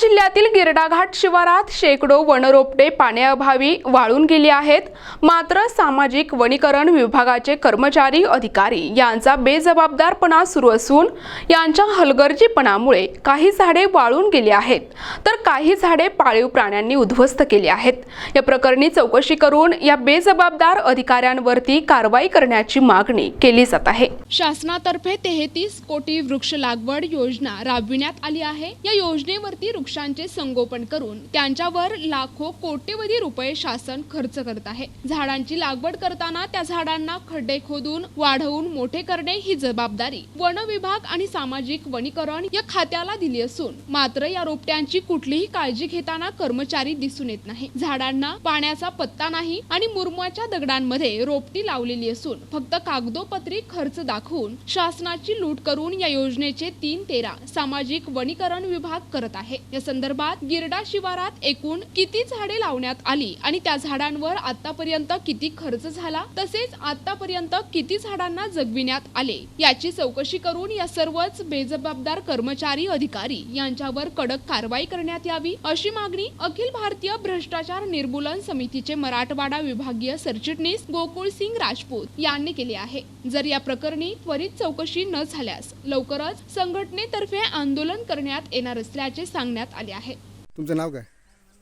जिल्ह्यातील गिरडाघाट शिवारात शेकडो वनरोपटे पाण्याअभावी वाळून गेली आहेत. मात्र सामाजिक वनीकरण विभागाचे कर्मचारी अधिकारी यांचा बेजबाबदारपणा सुरू असून यांच्या हलगर्जीपणामुळे काही झाडे वाळून गेली आहेत. तर काही झाडे पाळीव प्राण्यांनी उद्ध्वस्त केली आहेत. या प्रकरणी चौकशी करून या बेजबाबदार अधिकाऱ्यांवरती कारवाई करण्याची मागणी केली जात आहे. शासनातर्फे तेहतीस कोटी वृक्ष लागवड योजना राबविण्यात आली आहे. या योजनेवरती वृक्षांचे संगोपन करून त्यांच्यावर लाखो कोट्यवधी रुपये शासन खर्च करत आहे. झाडांची लागवड करताना त्या झाडांना खड्डे खोदून वाढवून मोठे करणे ही जबाबदारी वन विभाग आणि सामाजिक वनीकरण या खात्याला दिली असून मात्र या रोपट्यांची कुठलीही काळजी घेताना कर्मचारी दिसून येत नाही. झाडांना पाण्याचा पत्ता नाही आणि मुरमाच्या दगडांमध्ये रोपटी लावलेली असून फक्त कागदोपत्री खर्च दाखवून शासनाची लूट करून या योजनेचे तीन तेरा सामाजिक वनीकरण विभाग करत आहे. या संदर्भात गिरडा शिवारात एकूण किती झाडे लावण्यात आली आणि त्या झाडांवर आतापर्यंत किती खर्च झाला? तसेच आतापर्यंत किती झाडांना जगविण्यात आले? याची चौकशी करून या सर्वच बेजबाबदार कर्मचारी अधिकारी यांच्यावर कडक कारवाई करण्यात यावी अशी मागणी अखिल भारतीय भ्रष्टाचार निर्मूलन समितीचे मराठवाडा विभागीय सरचिटणीस गोकुळ सिंग राजपूत यांनी केली आहे. जर या प्रकरणी त्वरित चौकशी न झाल्यास लवकरच संघटनेतर्फे आंदोलन करण्यात येणार असल्याचे सांगण्यात आले आहे. तुमचं नाव काय?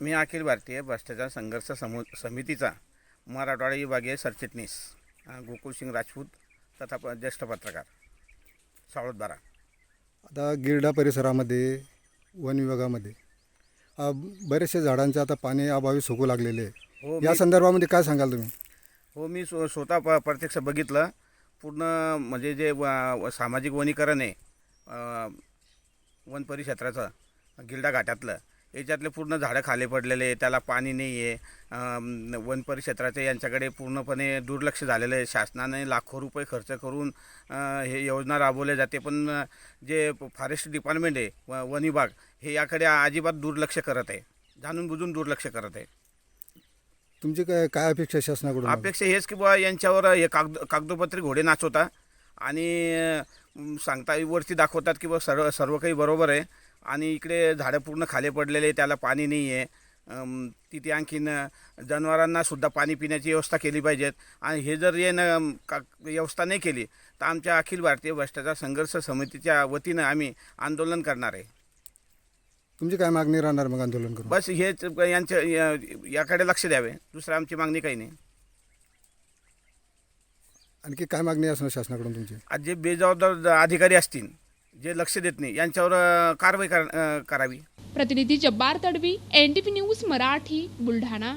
मी अखिल भारतीय भ्रष्टाचार संघर्ष समू समितीचा मराठवाडा विभागीय सरचिटणीस गोकुळसिंग राजपूत तथा प- ज्येष्ठ पत्रकार सावळद बारा. आता गिरडा परिसरामध्ये वन विभागामध्ये अ, बरेचसे झाडांचे आता पाणी अभावी सुकू लागलेले आहे हो या संदर्भामध्ये काय सांगाल तुम्ही? हो मी स्व स्वतः प प्रत्यक्ष बघितलं. पूर्ण म्हणजे जे व व- सामाजिक वनीकरण आहे अ, वन परिक्षेत्राचं गिल्डा घाटातलं. याच्यातले पूर्ण झाडं खाली पडलेले आहे त्याला पाणी नाही आहे वन परिक्षेत्राचे यांच्याकडे पूर्णपणे दुर्लक्ष झालेलं आहे. शासनाने लाखो रुपये खर्च करून हे योजना राबवल्या जाते. पण जे फॉरेस्ट डिपार्टमेंट आहे व वन विभाग हे याकडे अजिबात दुर्लक्ष करत आहे. जाणून बुजून दुर्लक्ष करत आहे. तुमची काय काय अपेक्षा आहे शासनाकडून? अपेक्षा हेच की बुवा यांच्यावर हे कागद कागदोपत्री घोडे नाचवता आणि सांगता वरती दाखवतात की बुवा सर्व सर्व काही बरोबर आहे. आणि इकडे झाडं पूर्ण खाली पडलेले त्याला पाणी नाही आहे तिथे आणखीन जनावरांना सुद्धा पाणी पिण्याची व्यवस्था केली पाहिजेत. आणि हे जर ये न का व्यवस्था नाही केली तर आमच्या अखिल भारतीय भ्रष्टाचार संघर्ष समितीच्या वतीनं आम्ही आंदोलन करणार आहे. तुमची काय मागणी राहणार मग आंदोलन करून? बस हेच यांच्या याकडे लक्ष द्यावे. दुसरं आमची मागणी काही नाही. आणखी काय मागणी असणार शासनाकडून तुमची? आज जे बेजबाबदार अधिकारी असतील जे लक्ष देत नाही यांच्यावर कारवाई कर- करावी. प्रतिनिधी जब्बार तडवी एन न्यूज मराठी बुलढाणा.